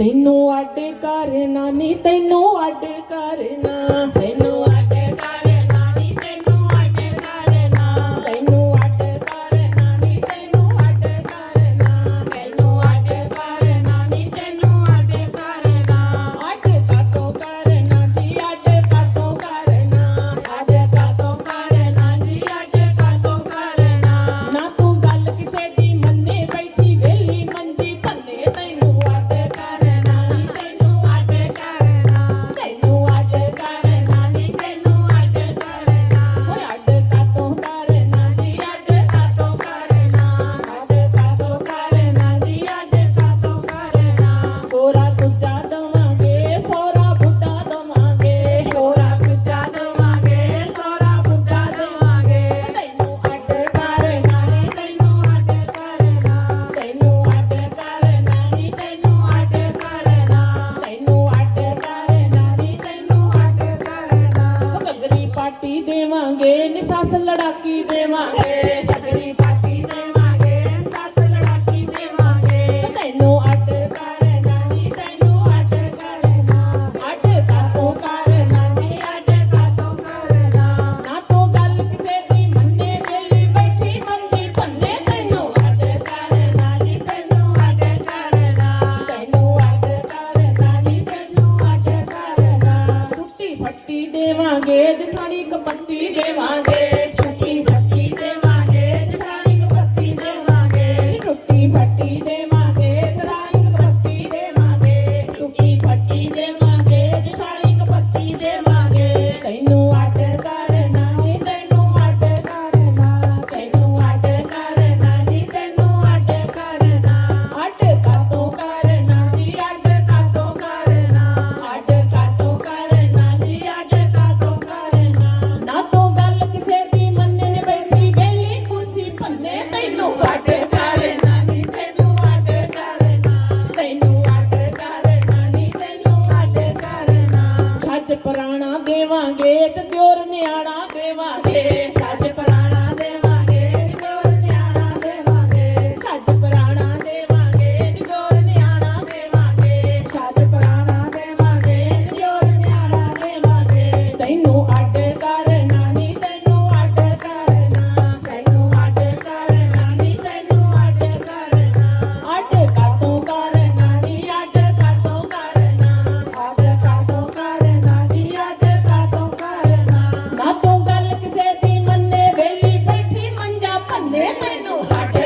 ਤੈਨੂੰ ਅੱਡ ਕਰਨਾ ਨਹੀਂ ਤੈਨੂੰ ਅੱਡ ਕਰਨਾ ਤੈਨੂੰ ਅੱਡ ਪਾਰਟੀ ਦੇਵਾਂਗੇ ਨੀ ਲੜਾਕੀ ਦੇਵਾਂਗੇ। ਸਗਰੀ ਪਾਰਟੀ ਦੇਵਾਂਗੇ ਦਿਖਾਣੀ ਕਪੱਤੀ ਦੇਵਾਂਗੇ। દેવા ગેટ ત્યોર નિયાણા દેવા દે. bueno. Para que